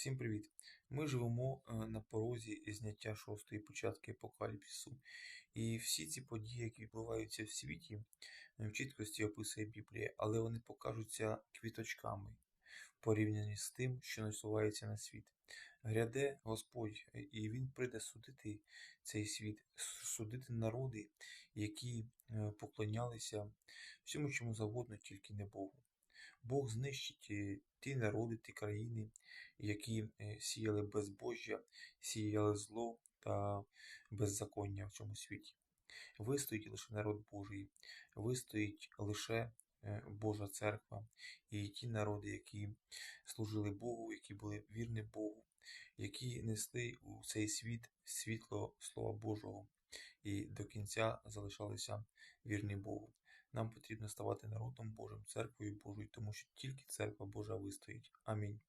Всім привіт! Ми живемо е, на порозі зняття шостої початки апокаліпсису. І всі ці події, які відбуваються в світі, е, в чіткості описує Біблія, але вони покажуться квіточками в порівнянні з тим, що насувається на світ. Гряде Господь, е, і Він прийде судити цей світ, судити народи, які поклонялися всьому чому завгодно, тільки не Богу. Бог знищить е, ті народи, ті країни, які е, сіяли безбожжя, сіяли зло та беззаконня в цьому світі. Вистоїть лише народ Божий, вистоїть лише е, Божа церква і ті народи, які служили Богу, які були вірні Богу, які несли у цей світ світло Слова Божого і до кінця залишалися вірні Богу. Нам потрібно ставати народом Божим, церквою Божою, тому що тільки церква Божа вистоїть. Амінь.